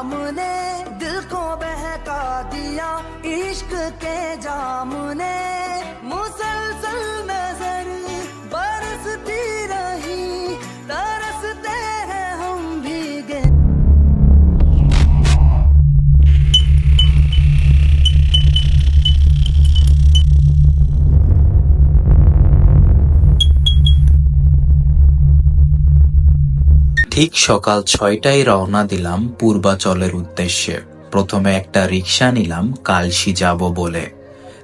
नाम ने दिल को बहका दिया इश्क के जाम ने ঠিক সকাল ছয়টায় রওনা দিলাম পূর্বাচলের উদ্দেশ্যে। প্রথমে একটা রিক্সা নিলাম কালশি যাব বলে।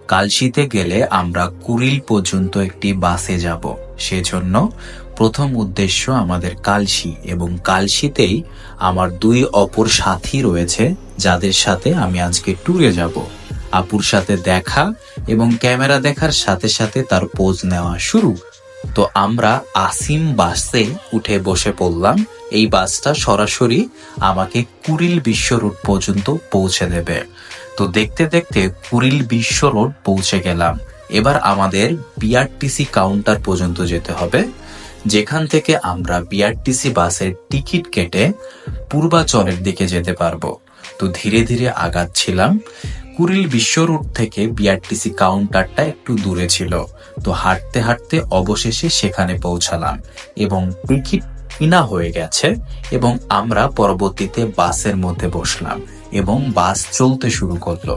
কালশিতে গেলে আমরা কুড়িল পর্যন্ত একটি বাসে যাব। সেজন্য প্রথম উদ্দেশ্য আমাদের কালশি এবং কালশিতেই আমার দুই অপর সাথী রয়েছে, যাদের সাথে আমি আজকে ট্যুরে যাব। আপুর সাথে দেখা এবং ক্যামেরা দেখার সাথে সাথে তার পোজ নেওয়া শুরু তো আমরা আসিম বাসে উঠে বসে পড়লাম। এই বাসটা সরাসরি আমাকে কুড়িল বিশ্ব রোড পর্যন্ত পৌঁছে দেবে। তো দেখতে দেখতে কুড়িল বিশ্ব রোড পৌঁছে গেলাম। এবার আমাদের বিআরটিসি কাউন্টার পর্যন্ত যেতে হবে। যেখান থেকে আমরা বিআরটিসি বাসের টিকিট কেটে পূর্বাচলের দিকে যেতে পারব। তো ধীরে ধীরে আগাচ্ছিলাম। কুড়িল বিশ্ব রোড থেকে বিআরটিসি কাউন্টারটা একটু দূরে ছিল, তো হাঁটতে হাঁটতে অবশেষে সেখানে পৌঁছালাম এবং টিকিট কিনা হয়ে গেছে এবং আমরা পরবর্তীতে বাসের মধ্যে বসলাম এবং বাস চলতে শুরু করল।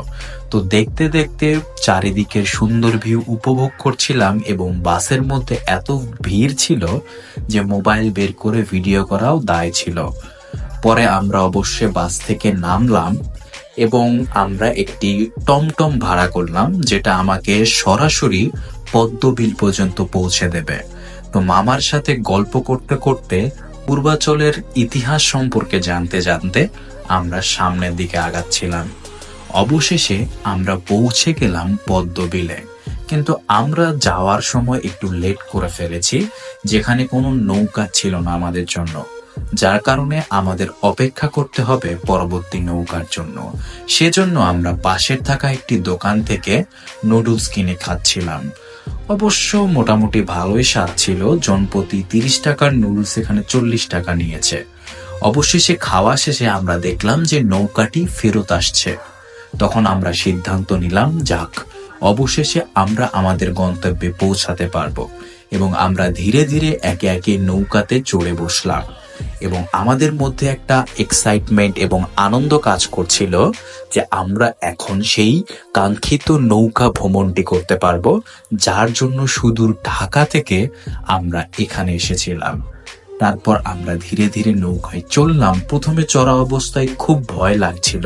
তো দেখতে দেখতে চারিদিকের সুন্দর ভিউ উপভোগ করছিলাম এবং বাসের মধ্যে এত ভিড় ছিল যে মোবাইল বের করে ভিডিও করাও দায় ছিল। পরে আমরা অবশ্যই বাস থেকে নামলাম এবং আমরা একটি টমটম ভাড়া করলাম, যেটা আমাকে সরাসরি পদ্মবিল পর্যন্ত পৌঁছে দেবে। তো মামার সাথে গল্প করতে করতে পূর্বাচলের ইতিহাস সম্পর্কে জানতে জানতে আমরা সামনের দিকে আগাচ্ছিলাম। অবশেষে আমরা পৌঁছে গেলাম পদ্মবিলে। কিন্তু আমরা যাওয়ার সময় একটু লেট করে ফেলেছি, যেখানে কোনো নৌকা ছিল না আমাদের জন্য। যার কারণে আমাদের অপেক্ষা করতে হবে পরবর্তী নৌকার জন্য। সেজন্য আমরা পাশের থাকা একটি দোকান থেকে নুডলস কিনে খাচ্ছিলাম। অবশ্য মোটামুটি ভালোই স্বাদ ছিল জনপ্রতি তিরিশ টাকার নুডলস এখানে চল্লিশ টাকা নিয়েছে। অবশেষে খাওয়া শেষে আমরা দেখলাম যে নৌকাটি ফেরত আসছে। তখন আমরা সিদ্ধান্ত নিলাম, যাক, অবশেষে আমরা আমাদের গন্তব্যে পৌঁছাতে পারব এবং আমরা ধীরে ধীরে একে একে নৌকাতে চড়ে বসলাম। এবং আমাদের মধ্যে একটা এক্সাইটমেন্ট এবং আনন্দ কাজ করছিল যে আমরা এখন সেই কাঙ্ক্ষিত নৌকা ভ্রমণটি করতে পারব, যার জন্য সুদূর ঢাকা থেকে আমরা এখানে এসেছিলাম। তারপর আমরা ধীরে ধীরে নৌকায় চললাম। প্রথমে চড়া অবস্থায় খুব ভয় লাগছিল।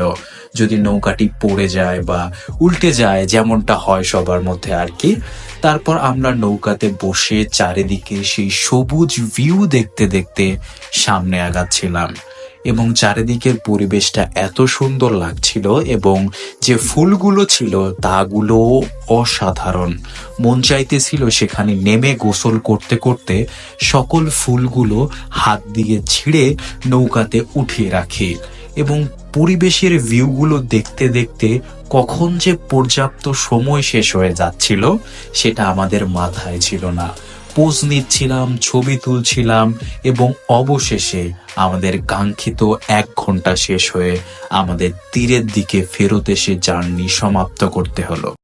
যদি নৌকাটি পড়ে যায় বা উল্টে যায়, যেমনটা হয় সবার মধ্যে আর কি। তারপর আমরা নৌকাতে বসে চারিদিকে সেই সবুজ ভিউ দেখতে দেখতে সামনে আগাচ্ছিলাম। এবং চারিদিকের পরিবেশটা এত সুন্দর লাগছিল এবং যে ফুলগুলো ছিল তাগুলো অসাধারণ। মন চাইতেছিল সেখানে নেমে গোসল করতে করতে সকল ফুলগুলো হাত দিয়ে ছিঁড়ে নৌকাতে উঠিয়ে রাখি এবং পরিবেশের ভিউগুলো দেখতে দেখতে কখন যে পর্যাপ্ত সময় শেষ হয়ে যাচ্ছিল সেটা আমাদের মাথায় ছিল না। পোজ নিচ্ছিলাম, ছবি তুলছিলাম এবং অবশেষে আমাদের কাঙ্ক্ষিত এক ঘণ্টা শেষ হয়ে আমাদের তীরের দিকে ফেরত এসে জার্নি সমাপ্ত করতে হলো।